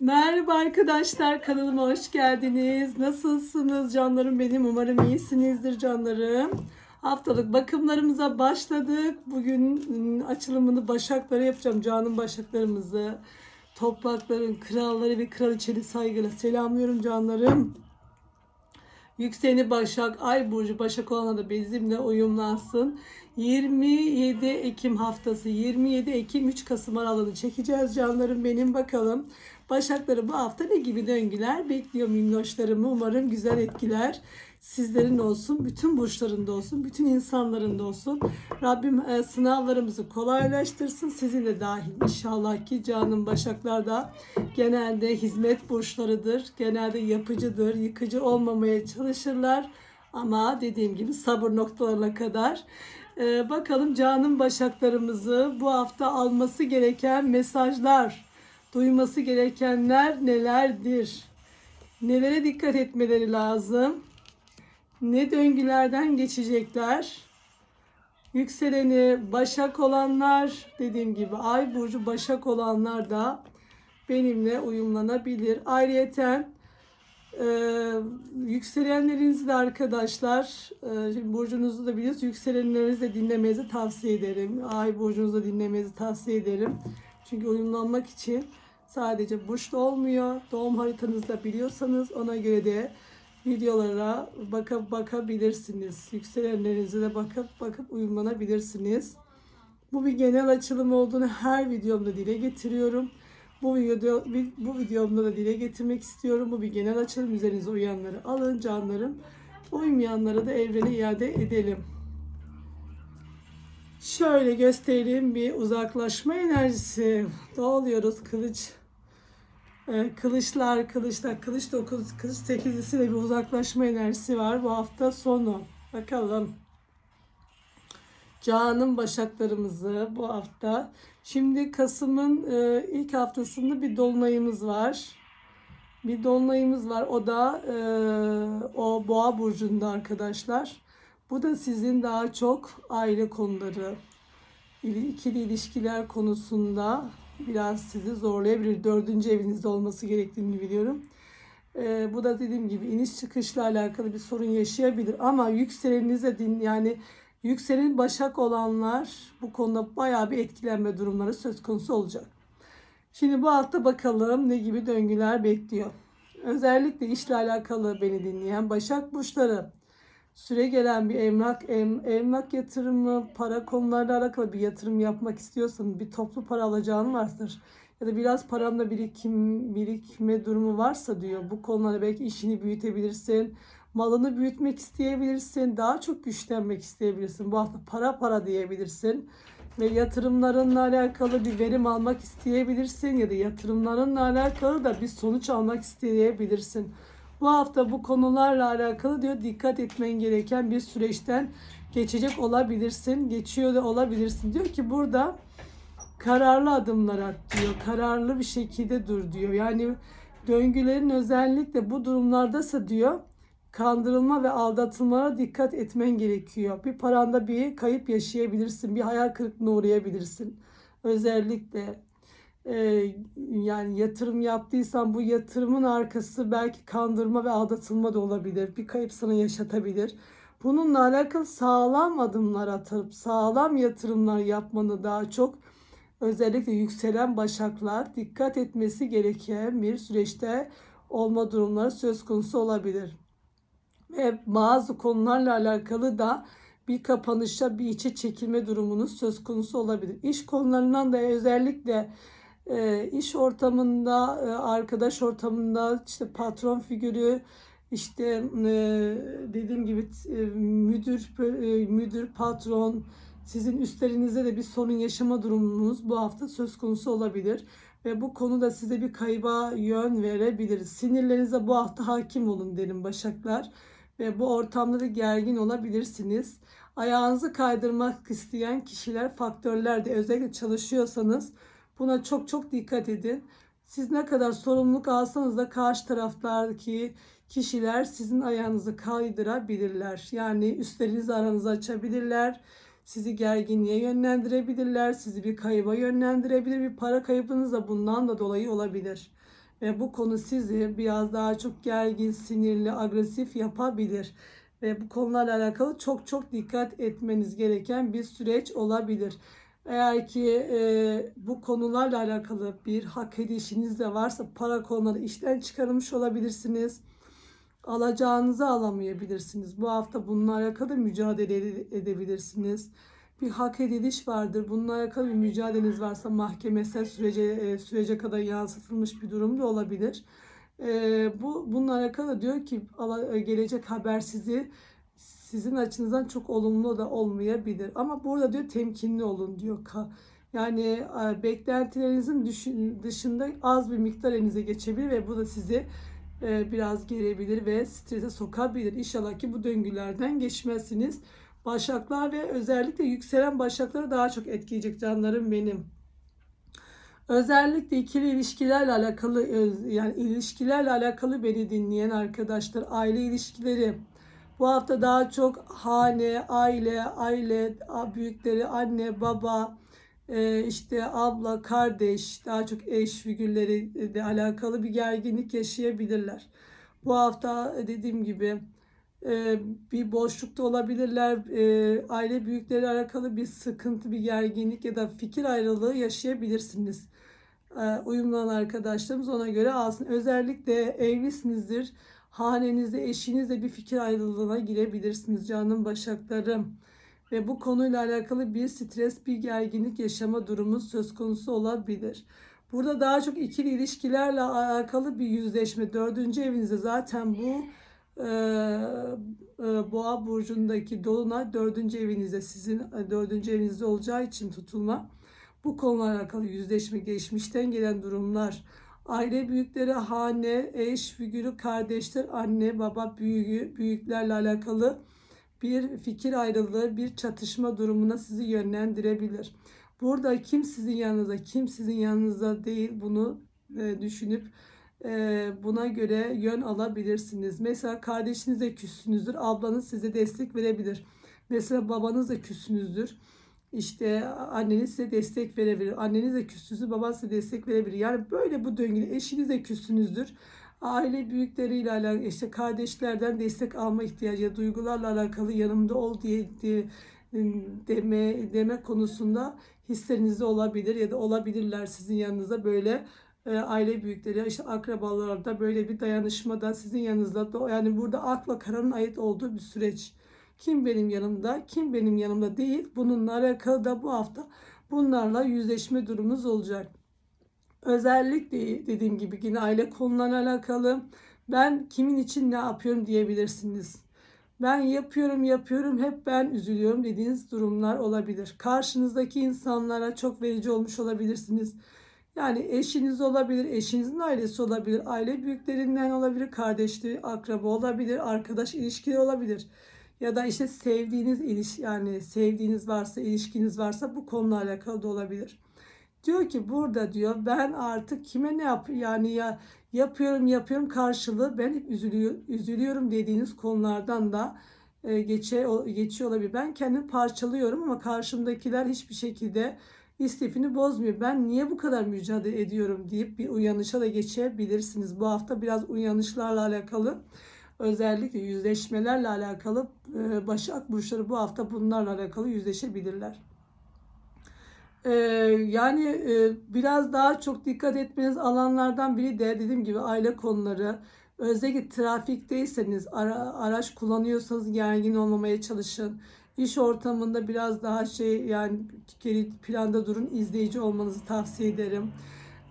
Merhaba arkadaşlar kanalıma hoş geldiniz. Nasılsınız canlarım benim? Umarım iyisinizdir canlarım. Haftalık bakımlarımıza başladık. Bugün ım, açılımını başakları yapacağım. Canım başaklarımızı. Toprakların kralları ve kraliçeli saygıyla selamlıyorum canlarım. Yükseni Başak, Ay Burcu Başak olana da bizimle uyumlansın. 27 Ekim haftası, 27 Ekim 3 Kasım aralığını çekeceğiz canlarım benim bakalım. Başakları bu hafta ne gibi döngüler bekliyor minnoşlarımı. Umarım güzel etkiler sizlerin olsun, bütün burçlarında olsun, bütün insanların da olsun. Rabbim e, sınavlarımızı kolaylaştırsın. Sizin de dahil inşallah ki canım Başaklar da genelde hizmet burçlarıdır. Genelde yapıcıdır, yıkıcı olmamaya çalışırlar. Ama dediğim gibi sabır noktalarına kadar. Ee, bakalım canım başaklarımızı bu hafta alması gereken mesajlar, duyması gerekenler nelerdir? Nelere dikkat etmeleri lazım? Ne döngülerden geçecekler? Yükseleni başak olanlar, dediğim gibi ay burcu başak olanlar da benimle uyumlanabilir. Ayrıyeten ee, yükselenlerinizi de arkadaşlar, e, şimdi burcunuzu da biliyorsunuz. Yükselenlerinizi de dinlemenizi tavsiye ederim. Ay burcunuzu da dinlemenizi tavsiye ederim. Çünkü uyumlanmak için sadece burçta olmuyor. Doğum haritanızı da biliyorsanız ona göre de videolara bakıp bakabilirsiniz. Yükselenlerinize de bakıp bakıp uyumlanabilirsiniz. Bu bir genel açılım olduğunu her videomda dile getiriyorum. Bu video bu videomda da dile getirmek istiyorum. Bu bir genel açılım üzerinize uyanları alın canlarım. Uymayanları da evrene iade edelim. Şöyle göstereyim bir uzaklaşma enerjisi. Dağılıyoruz kılıç. Ee, kılıçlar, kılıçlar, kılıç 9, kılıç 8'lisi de bir uzaklaşma enerjisi var bu hafta sonu. Bakalım. Canım başaklarımızı bu hafta. Şimdi Kasım'ın e, ilk haftasında bir dolunayımız var. Bir dolunayımız var. O da e, o boğa burcunda arkadaşlar. Bu da sizin daha çok aile konuları, ili- ikili ilişkiler konusunda biraz sizi zorlayabilir. Dördüncü evinizde olması gerektiğini biliyorum. E, bu da dediğim gibi iniş çıkışla alakalı bir sorun yaşayabilir. Ama yükselenize din yani yükselen başak olanlar bu konuda bayağı bir etkilenme durumları söz konusu olacak. Şimdi bu hafta bakalım ne gibi döngüler bekliyor. Özellikle işle alakalı beni dinleyen Başak Burçları süre gelen bir emlak, em, emlak yatırımı, para konularla alakalı bir yatırım yapmak istiyorsanız bir toplu para alacağın vardır. Ya da biraz paramda birikim, birikme durumu varsa diyor. Bu konularda belki işini büyütebilirsin. Malını büyütmek isteyebilirsin. Daha çok güçlenmek isteyebilirsin. Bu hafta para para diyebilirsin. Ve yatırımlarınla alakalı bir verim almak isteyebilirsin. Ya da yatırımlarınla alakalı da bir sonuç almak isteyebilirsin. Bu hafta bu konularla alakalı diyor dikkat etmen gereken bir süreçten geçecek olabilirsin. Geçiyor da olabilirsin. Diyor ki burada kararlı adımlar at diyor. Kararlı bir şekilde dur diyor. Yani döngülerin özellikle bu durumlardasa diyor kandırılma ve aldatılmalara dikkat etmen gerekiyor. Bir paranda bir kayıp yaşayabilirsin. Bir hayal kırıklığına uğrayabilirsin. Özellikle e, yani yatırım yaptıysan bu yatırımın arkası belki kandırma ve aldatılma da olabilir. Bir kayıp sana yaşatabilir. Bununla alakalı sağlam adımlar atıp sağlam yatırımlar yapmanı daha çok özellikle yükselen başaklar dikkat etmesi gereken bir süreçte olma durumları söz konusu olabilir. Ve bazı konularla alakalı da bir kapanışa, bir içe çekilme durumunuz söz konusu olabilir. İş konularından da özellikle e, iş ortamında, e, arkadaş ortamında, işte patron figürü, işte e, dediğim gibi e, müdür, e, müdür, patron, sizin üstlerinizde de bir sorun yaşama durumunuz bu hafta söz konusu olabilir. Ve bu konuda size bir kayba yön verebilir. Sinirlerinize bu hafta hakim olun derim Başaklar. Ve bu ortamda da gergin olabilirsiniz. Ayağınızı kaydırmak isteyen kişiler, faktörler de özellikle çalışıyorsanız buna çok çok dikkat edin. Siz ne kadar sorumluluk alsanız da karşı taraftaki kişiler sizin ayağınızı kaydırabilirler. Yani üstlerinizi aranızı açabilirler. Sizi gerginliğe yönlendirebilirler. Sizi bir kayıba yönlendirebilir. Bir para kaybınız da bundan da dolayı olabilir. Ve bu konu sizi biraz daha çok gergin, sinirli, agresif yapabilir. Ve bu konularla alakalı çok çok dikkat etmeniz gereken bir süreç olabilir. Eğer ki e, bu konularla alakalı bir hak edişiniz de varsa para konuları işten çıkarılmış olabilirsiniz. Alacağınızı alamayabilirsiniz. Bu hafta bununla alakalı mücadele ede- edebilirsiniz. Bir hak ediliş vardır. Bununla alakalı bir mücadeleniz varsa mahkemesel sürece e, sürece kadar yansıtılmış bir durum da olabilir. E, bu bununla alakalı diyor ki e, gelecek haber sizi sizin açınızdan çok olumlu da olmayabilir. Ama burada diyor temkinli olun diyor. Yani e, beklentilerinizin dışında az bir miktar elinize geçebilir ve bu da sizi e, biraz gerebilir ve strese sokabilir. İnşallah ki bu döngülerden geçmezsiniz. Başaklar ve özellikle yükselen başakları daha çok etkileyecek canlarım benim. Özellikle ikili ilişkilerle alakalı yani ilişkilerle alakalı beni dinleyen arkadaşlar aile ilişkileri bu hafta daha çok hane, aile, aile büyükleri, anne, baba, e, işte abla, kardeş, daha çok eş figürleri ile alakalı bir gerginlik yaşayabilirler. Bu hafta e, dediğim gibi e, bir boşlukta olabilirler. E, aile büyükleri alakalı bir sıkıntı, bir gerginlik ya da fikir ayrılığı yaşayabilirsiniz. E, uyumlanan arkadaşlarımız ona göre alsın. Özellikle evlisinizdir. Hanenizde eşinizle bir fikir ayrılığına girebilirsiniz canım başaklarım. Ve bu konuyla alakalı bir stres, bir gerginlik yaşama durumu söz konusu olabilir. Burada daha çok ikili ilişkilerle alakalı bir yüzleşme. Dördüncü evinizde zaten bu e, e, Boğa burcundaki dolunay dördüncü evinizde sizin e, dördüncü evinizde olacağı için tutulma. Bu konularla alakalı yüzleşme, geçmişten gelen durumlar, aile büyükleri, hane, eş figürü, kardeşler, anne, baba, büyüğü, büyüklerle alakalı bir fikir ayrılığı, bir çatışma durumuna sizi yönlendirebilir. Burada kim sizin yanınızda, kim sizin yanınızda değil bunu e, düşünüp e, buna göre yön alabilirsiniz. Mesela kardeşiniz de küssünüzdür, ablanız size destek verebilir. Mesela babanız da küssünüzdür. İşte anneniz size destek verebilir. Anneniz de küssünüzdür, babanız size destek verebilir. Yani böyle bu döngüde eşiniz de küssünüzdür. Aile büyükleriyle alakalı, işte kardeşlerden destek alma ihtiyacı, duygularla alakalı yanımda ol diye, diye deme, deme konusunda hislerinizde olabilir ya da olabilirler sizin yanınızda böyle e, aile büyükleri, işte akrabalarda böyle bir dayanışma da sizin yanınızda. da- Yani burada akla karanın ait olduğu bir süreç. Kim benim yanımda, kim benim yanımda değil. Bununla alakalı da bu hafta bunlarla yüzleşme durumunuz olacak. Özellikle dediğim gibi yine aile konularına alakalı ben kimin için ne yapıyorum diyebilirsiniz. Ben yapıyorum yapıyorum hep ben üzülüyorum dediğiniz durumlar olabilir. Karşınızdaki insanlara çok verici olmuş olabilirsiniz. Yani eşiniz olabilir, eşinizin ailesi olabilir, aile büyüklerinden olabilir, kardeşli, akraba olabilir, arkadaş ilişkileri olabilir. Ya da işte sevdiğiniz iliş yani sevdiğiniz varsa, ilişkiniz varsa bu konuyla alakalı da olabilir. Diyor ki burada diyor ben artık kime ne yap yani ya yapıyorum yapıyorum karşılığı ben hep üzülüyor, üzülüyorum dediğiniz konulardan da e, geçe, geçiyor olabilir. Ben kendimi parçalıyorum ama karşımdakiler hiçbir şekilde istifini bozmuyor. Ben niye bu kadar mücadele ediyorum deyip bir uyanışa da geçebilirsiniz. Bu hafta biraz uyanışlarla alakalı özellikle yüzleşmelerle alakalı e, Başak Burçları bu hafta bunlarla alakalı yüzleşebilirler. Ee, yani e, biraz daha çok dikkat etmeniz alanlardan biri de dediğim gibi aile konuları. Özellikle trafikteyseniz, ara, araç kullanıyorsanız gergin olmamaya çalışın. İş ortamında biraz daha şey yani geri planda durun, izleyici olmanızı tavsiye ederim.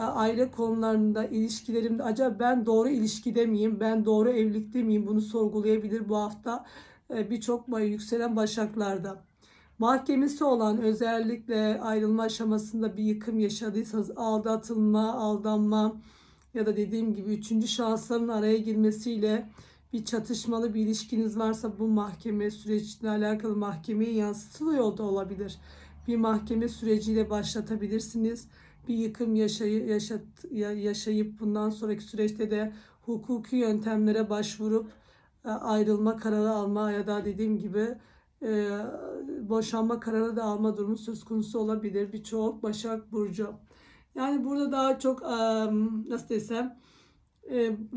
Aile konularında, ilişkilerimde acaba ben doğru ilişkide miyim, ben doğru evlilikte miyim bunu sorgulayabilir bu hafta e, birçok yükselen başaklarda. Mahkemesi olan özellikle ayrılma aşamasında bir yıkım yaşadıysanız aldatılma, aldanma ya da dediğim gibi üçüncü şansların araya girmesiyle bir çatışmalı bir ilişkiniz varsa bu mahkeme sürecine alakalı mahkemeye yansıtılıyor da olabilir. Bir mahkeme süreciyle başlatabilirsiniz. Bir yıkım yaşayı, yaşat, ya- yaşayıp bundan sonraki süreçte de hukuki yöntemlere başvurup e, ayrılma kararı alma ya da dediğim gibi e, boşanma kararı da alma durumu söz konusu olabilir birçok Başak Burcu. Yani burada daha çok e, nasıl desem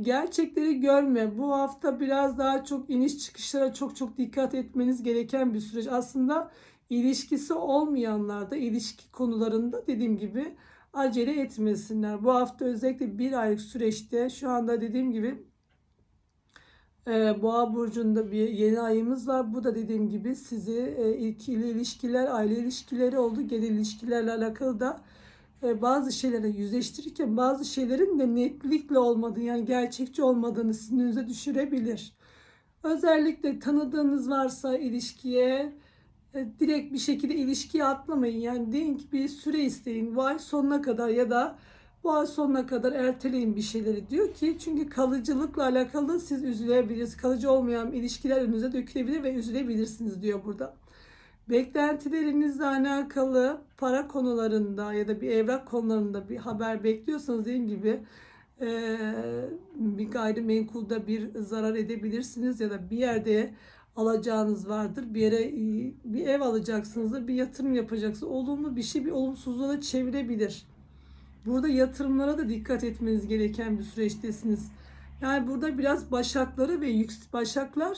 gerçekleri görme. Bu hafta biraz daha çok iniş çıkışlara çok çok dikkat etmeniz gereken bir süreç. Aslında ilişkisi olmayanlar da ilişki konularında dediğim gibi acele etmesinler. Bu hafta özellikle bir aylık süreçte şu anda dediğim gibi e, Boğa burcunda bir yeni ayımız var. Bu da dediğim gibi sizi e, ikili ilişkiler, aile ilişkileri oldu. Genel ilişkilerle alakalı da e, bazı şeylere yüzleştirirken bazı şeylerin de netlikle olmadığını yani gerçekçi olmadığını sizin önünüze düşürebilir. Özellikle tanıdığınız varsa ilişkiye direkt bir şekilde ilişkiye atlamayın. Yani deyin ki bir süre isteyin. Bu ay sonuna kadar ya da bu ay sonuna kadar erteleyin bir şeyleri diyor ki çünkü kalıcılıkla alakalı siz üzülebilirsiniz. Kalıcı olmayan ilişkiler önünüze dökülebilir ve üzülebilirsiniz diyor burada. Beklentilerinizle alakalı para konularında ya da bir evrak konularında bir haber bekliyorsanız dediğim gibi eee, bir gayrimenkulda bir zarar edebilirsiniz ya da bir yerde alacağınız vardır. Bir yere e, bir ev alacaksınız da bir yatırım yapacaksınız. Olumlu bir şey bir olumsuzluğa da çevirebilir. Burada yatırımlara da dikkat etmeniz gereken bir süreçtesiniz. Yani burada biraz başakları ve yüks başaklar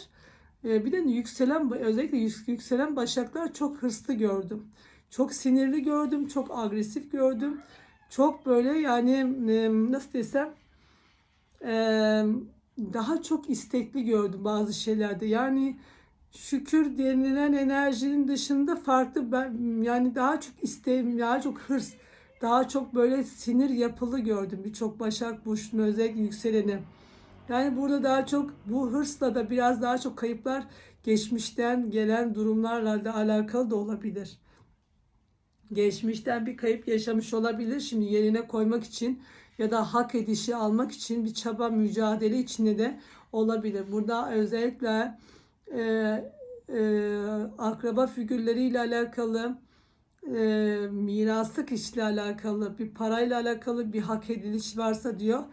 e, bir de yükselen özellikle yük- yükselen başaklar çok hırslı gördüm. Çok sinirli gördüm, çok agresif gördüm. Çok böyle yani e, nasıl desem daha çok istekli gördüm bazı şeylerde. Yani şükür denilen enerjinin dışında farklı ben yani daha çok isteğim, daha çok hırs, daha çok böyle sinir yapılı gördüm birçok Başak Burcu'nun özellikle yükseleni. Yani burada daha çok bu hırsla da biraz daha çok kayıplar geçmişten gelen durumlarla da alakalı da olabilir. Geçmişten bir kayıp yaşamış olabilir. Şimdi yerine koymak için ya da hak edişi almak için bir çaba mücadele içinde de olabilir. Burada özellikle e, e, akraba figürleriyle alakalı e, miraslık işle alakalı bir parayla alakalı bir hak ediliş varsa diyor.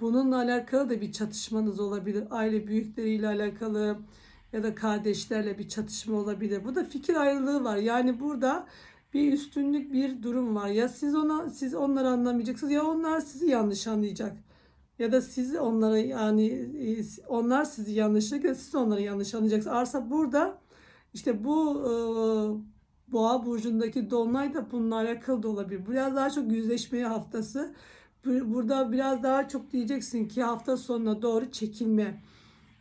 Bununla alakalı da bir çatışmanız olabilir. Aile büyükleriyle alakalı ya da kardeşlerle bir çatışma olabilir. Bu da fikir ayrılığı var. Yani burada bir üstünlük bir durum var. Ya siz ona siz onları anlamayacaksınız ya onlar sizi yanlış anlayacak. Ya da siz onlara yani e, onlar sizi yanlış ya siz onları yanlış anlayacaksınız. Arsa burada işte bu e, Boğa burcundaki dolunay da bununla alakalı da olabilir. Biraz daha çok yüzleşmeye haftası. Bu- Burada biraz daha çok diyeceksin ki hafta sonuna doğru çekilme.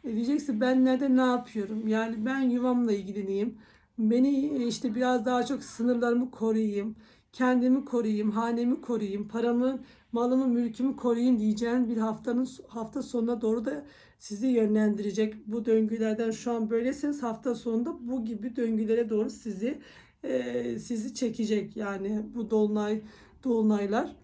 E diyeceksin ben nerede ne yapıyorum? Yani ben yuvamla ilgileneyim. Beni e, işte biraz daha çok sınırlarımı koruyayım. Kendimi koruyayım, hanemi koruyayım, paramı, malımı, mülkümü koruyayım diyeceğin bir haftanın hafta sonuna doğru da sizi yönlendirecek. Bu döngülerden şu an böylesiniz hafta sonunda bu gibi döngülere doğru sizi e, sizi çekecek. Yani bu dolunay dolunaylar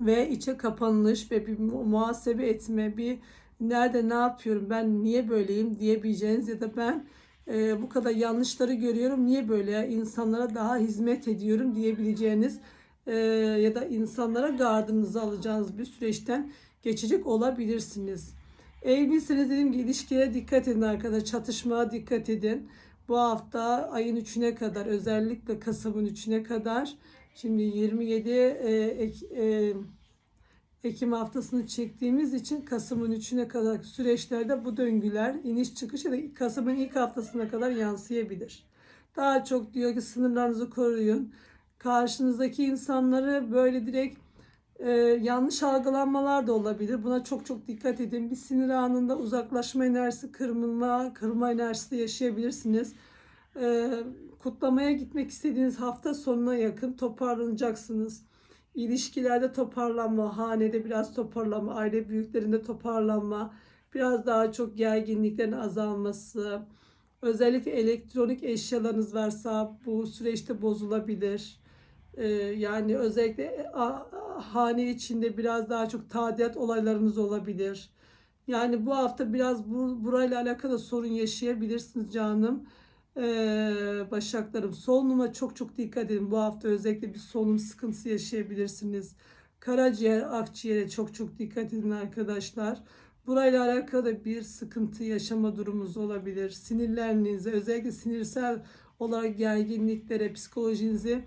ve içe kapanış ve bir mu- muhasebe etme, bir nerede ne yapıyorum, ben niye böyleyim diyebileceğiniz ya da ben e, bu kadar yanlışları görüyorum, niye böyle insanlara daha hizmet ediyorum diyebileceğiniz e, ya da insanlara gardınızı alacağınız bir süreçten geçecek olabilirsiniz. Evliyseniz dediğim gibi ilişkiye dikkat edin arkadaşlar, çatışmaya dikkat edin. Bu hafta ayın 3'üne kadar özellikle Kasım'ın 3'üne kadar şimdi 27 e, e, Ekim haftasını çektiğimiz için Kasım'ın 3'üne kadar süreçlerde bu döngüler iniş çıkış ya da Kasım'ın ilk haftasına kadar yansıyabilir. Daha çok diyor ki sınırlarınızı koruyun. Karşınızdaki insanları böyle direkt e, yanlış algılanmalar da olabilir. Buna çok çok dikkat edin. Bir sinir anında uzaklaşma enerjisi, kırılma, kırma enerjisi yaşayabilirsiniz. E, kutlamaya gitmek istediğiniz hafta sonuna yakın toparlanacaksınız. İlişkilerde toparlanma, hanede biraz toparlanma, aile büyüklerinde toparlanma, biraz daha çok gerginliklerin azalması, özellikle elektronik eşyalarınız varsa bu süreçte bozulabilir. Ee, yani özellikle hane içinde biraz daha çok tadilat olaylarınız olabilir. Yani bu hafta biraz bu, burayla alakalı sorun yaşayabilirsiniz canım. Ee, Başaklarım solunuma çok çok dikkat edin. Bu hafta özellikle bir solunum sıkıntısı yaşayabilirsiniz. Karaciğer, akciğere çok çok dikkat edin arkadaşlar. Burayla alakalı bir sıkıntı yaşama durumunuz olabilir. Sinirlerinize, özellikle sinirsel olarak gerginliklere, psikolojinizi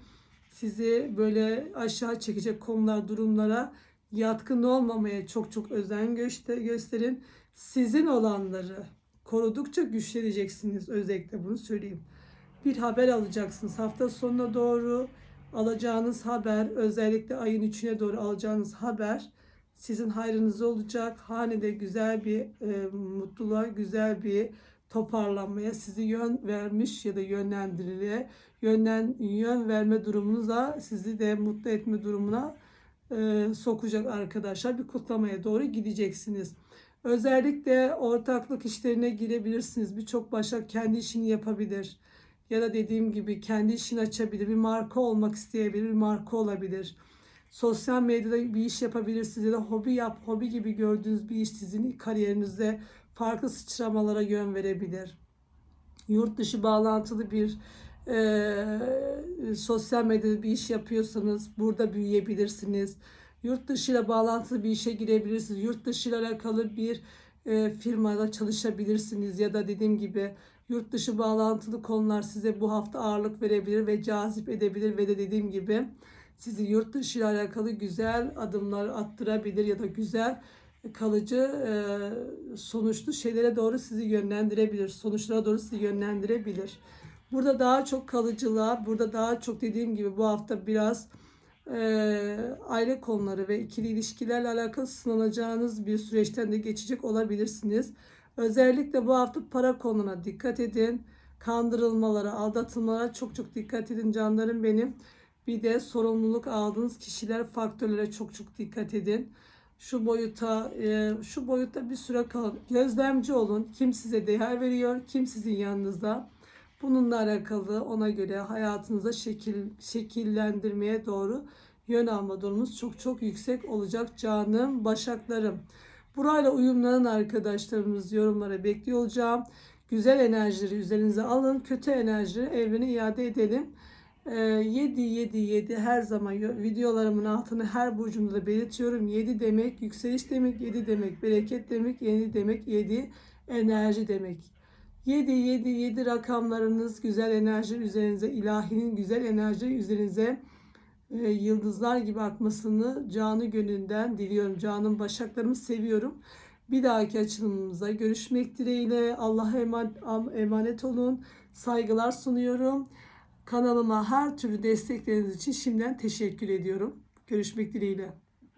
sizi böyle aşağı çekecek konular, durumlara yatkın olmamaya çok çok özen göster gösterin. Sizin olanları korudukça güçleneceksiniz. Özellikle bunu söyleyeyim. Bir haber alacaksınız. Hafta sonuna doğru alacağınız haber, özellikle ayın içine doğru alacağınız haber sizin hayrınıza olacak. Hanede güzel bir e, mutluluğa, güzel bir toparlanmaya sizi yön vermiş ya da yönlendiriliğe yönden yön verme durumunuza sizi de mutlu etme durumuna e, sokacak arkadaşlar. Bir kutlamaya doğru gideceksiniz. Özellikle ortaklık işlerine girebilirsiniz. Birçok başak kendi işini yapabilir. Ya da dediğim gibi kendi işini açabilir. Bir marka olmak isteyebilir. Bir marka olabilir. Sosyal medyada bir iş yapabilirsiniz ya da hobi yap, hobi gibi gördüğünüz bir iş sizin kariyerinizde farklı sıçramalara yön verebilir. Yurt dışı bağlantılı bir e, sosyal medyada bir iş yapıyorsanız burada büyüyebilirsiniz. Yurt dışıyla bağlantılı bir işe girebilirsiniz. Yurt dışıyla alakalı bir e, firmada çalışabilirsiniz ya da dediğim gibi yurt dışı bağlantılı konular size bu hafta ağırlık verebilir ve cazip edebilir ve de dediğim gibi sizi yurt dışı ile alakalı güzel adımlar attırabilir ya da güzel kalıcı e, sonuçlu şeylere doğru sizi yönlendirebilir. Sonuçlara doğru sizi yönlendirebilir. Burada daha çok kalıcılığa, burada daha çok dediğim gibi bu hafta biraz e, aile konuları ve ikili ilişkilerle alakalı sınanacağınız bir süreçten de geçecek olabilirsiniz. Özellikle bu hafta para konuna dikkat edin. Kandırılmalara, aldatılmalara çok çok dikkat edin canlarım benim. Bir de sorumluluk aldığınız kişiler, faktörlere çok çok dikkat edin. Şu boyuta, e, şu boyutta bir süre kalın. Gözlemci olun. Kim size değer veriyor, kim sizin yanınızda. Bununla alakalı ona göre hayatınıza şekil şekillendirmeye doğru yön alma durumunuz çok çok yüksek olacak canım başaklarım. Burayla uyumlanan arkadaşlarımız yorumlara bekliyor olacağım. Güzel enerjileri üzerinize alın. Kötü enerjileri evrene iade edelim. 7 7 7 her zaman videolarımın altını her burcumda da belirtiyorum. 7 demek yükseliş demek, 7 demek bereket demek, 7 demek 7 enerji demek. 7 7 7 rakamlarınız güzel enerji üzerinize, ilahinin güzel enerji üzerinize e, yıldızlar gibi akmasını canı gönülden diliyorum. Canım başaklarımı seviyorum. Bir dahaki açılımımıza görüşmek dileğiyle. Allah'a eman- emanet olun. Saygılar sunuyorum. Kanalıma her türlü destekleriniz için şimdiden teşekkür ediyorum. Görüşmek dileğiyle.